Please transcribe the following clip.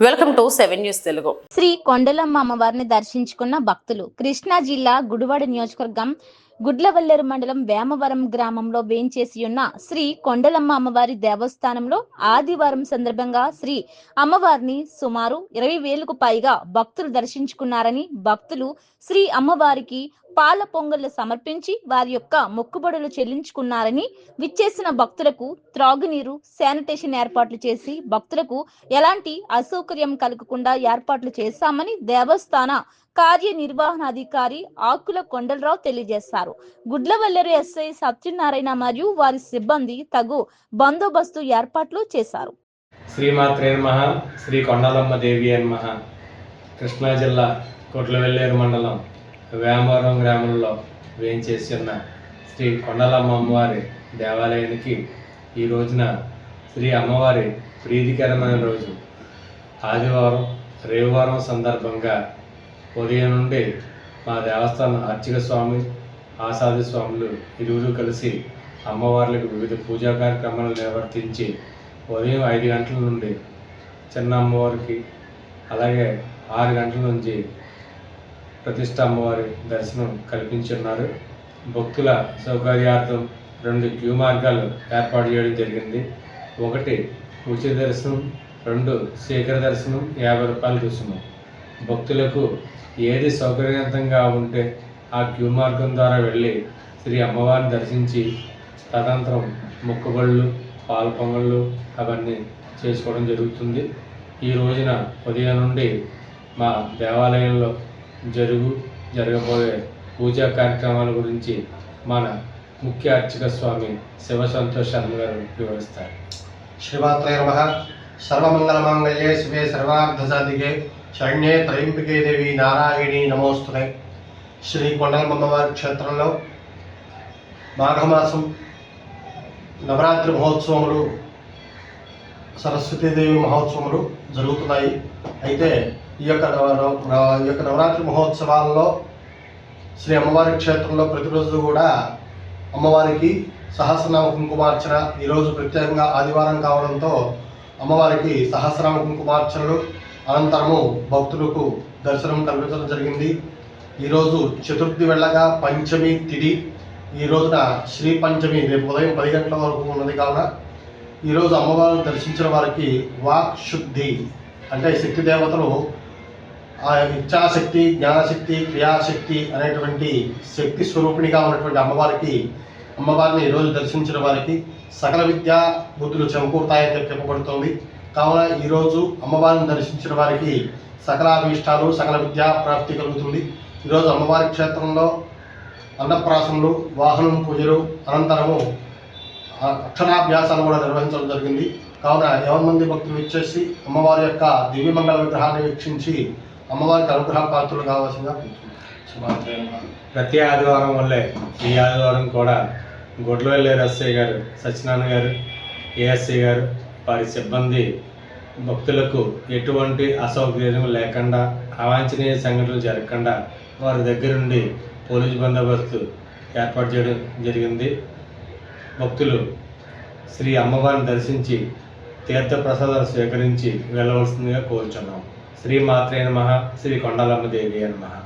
Welcome to seven news Telugu. Shri Kondalamma అమ్మవారిని దర్శించుకున్న భక్తులు కృష్ణా జిల్లా గుడివాడ నియోజకవర్గం గుడ్లవల్లేరు మండలం వేమవరం గ్రామంలో వేంచేసి ఉన్న శ్రీ కొండలమ్మ అమ్మవారి దేవస్థానంలో ఆదివారం సందర్భంగా శ్రీ అమ్మవారిని సుమారు ఇరవై వేలకు పైగా భక్తులు దర్శించుకున్నారని భక్తులు శ్రీ అమ్మవారికి పాల పొంగళ్ళు సమర్పించి వారి యొక్క మొక్కుబడులు చెల్లించుకున్నారని విచ్చేసిన భక్తులకు త్రాగునీరు శానిటేషన్ ఏర్పాట్లు చేసి భక్తులకు ఎలాంటి అసౌకర్యం కలగకుండా ఏర్పాట్లు చేశామని దేవస్థాన కార్యనిర్వహణాధికారి ఆకుల కొండలరావు తెలియజేశారు. గుడ్లవల్లెరు ఎస్ఐ సత్యనారాయణ మరియు వారి సిబ్బంది తగు బందోబస్తు ఏర్పాట్లు చేశారు. శ్రీమాత్రే నమ. శ్రీ కొండలమ్మ దేవి నమ. కృష్ణా జిల్లా కొట్లవెల్లేరు మండలం వేమవరం గ్రామంలో వేయించేసి ఉన్న శ్రీ కొండలమ్మ అమ్మవారి దేవాలయానికి ఈ రోజున శ్రీ అమ్మవారి ప్రీతికరమైన రోజు. ఆదివారం రేవువారం సందర్భంగా ఉదయం నుండి మా దేవస్థానం అర్చక స్వామి ఆసాది స్వాములు ఇరువురు కలిసి అమ్మవార్లకు వివిధ పూజా కార్యక్రమాలు నిర్వర్తించి ఉదయం ఐదు గంటల నుండి చిన్న అమ్మవారికి అలాగే ఆరు గంటల నుంచి ప్రతిష్ట అమ్మవారి దర్శనం కల్పించున్నారు. భక్తుల సౌకర్యార్థం రెండు క్యూ మార్గాలు ఏర్పాటు చేయడం జరిగింది. ఒకటి ఉచిత దర్శనం రెండు శీఘ్ర దర్శనం యాభై రూపాయల రుసుము భక్తులకు ఏది సౌకర్యవంతంగా ఉంటే ఆ క్యూ మార్గం ద్వారా వెళ్ళి శ్రీ అమ్మవారిని దర్శించి తదనంతరం ముక్కుబళ్ళు పాల పొంగళ్ళు అవన్నీ చేసుకోవడం జరుగుతుంది. ఈ రోజున ఉదయం నుండి మా దేవాలయంలో జరుగు జరగబోయే పూజా కార్యక్రమాల గురించి మన ముఖ్య అర్చక స్వామి శివ సంతోష్ శర్మ గారు వివరిస్తారు. శ్రీమాత్రే నమ. సర్వమంగళమాంగళ్యే శివే సర్వార్థసాధికే శరణ్యే త్రయంబికే దేవి నారాయణి నమోస్తున్నాయి శ్రీ కొండలమ్మవారి క్షేత్రంలో మాఘమాసం నవరాత్రి మహోత్సవములు సరస్వతీదేవి మహోత్సవములు జరుగుతున్నాయి. అయితే ఈ యొక్క ఈ యొక్క నవరాత్రి మహోత్సవాల్లో శ్రీ అమ్మవారి క్షేత్రంలో ప్రతిరోజు కూడా అమ్మవారికి సహస్రనామ కుంకుమార్చన ఈరోజు ప్రత్యేకంగా ఆదివారం కావడంతో అమ్మవారికి సహస్రనామ కుంకుమార్చనలు అనంతరము భక్తులకు దర్శనం కల్పించడం జరిగింది. ఈరోజు చతుర్థి వెళ్ళగా పంచమి తిడి ఈ రోజున శ్రీ పంచమి రేపు ఉదయం పది గంటల వరకు ఉన్నది కావున ఈరోజు అమ్మవారిని దర్శించిన వారికి వాక్ శుద్ధి అంటే శక్తి దేవతలు ఆ ఇచ్చాశక్తి జ్ఞానశక్తి క్రియాశక్తి అనేటువంటి శక్తి స్వరూపిణిగా ఉన్నటువంటి అమ్మవారికి అమ్మవారిని ఈరోజు దర్శించిన వారికి సకల విద్యా బుద్ధులు సమకూరుతాయని చెప్పబడుతోంది చెప్పబడుతుంది. కావున ఈరోజు అమ్మవారిని దర్శించిన వారికి సకల అభీష్టాలు సకల విద్యా ప్రాప్తి కలుగుతుంది. ఈరోజు అమ్మవారి క్షేత్రంలో అన్నప్రాసనలు వాహనం పూజలు అనంతరము అక్షరాభ్యాసాలు కూడా నిర్వహించడం జరిగింది. కావున ఎవరి మంది భక్తులు ఇచ్చేసి అమ్మవారి యొక్క దివ్యమంగళ విగ్రహాన్ని వీక్షించి అమ్మవారికి అనుగ్రహ పాత్రలు కావాల్సిందిగా ప్రతి ఆదివారం వల్లే ఈ ఆదివారం కూడా గొడ్లవెల్లేరు ఎస్ఐ గారు సత్యనారాయణ గారు ఏఎస్ఐ గారు వారి సిబ్బంది భక్తులకు ఎటువంటి అసౌకర్యం లేకుండా అవాంఛనీయ సంఘటనలు జరగకుండా వారి దగ్గరుండి పోలీసు బందోబస్తు ఏర్పాటు చేయడం జరిగింది. భక్తులు శ్రీ అమ్మవారిని దర్శించి తీర్థ ప్రసాదాలు స్వీకరించి వెళ్ళవలసిందిగా కోరుచున్నాం. శ్రీ మాత్రే నమ. శ్రీ కొండలమ్మ దేవి నమః.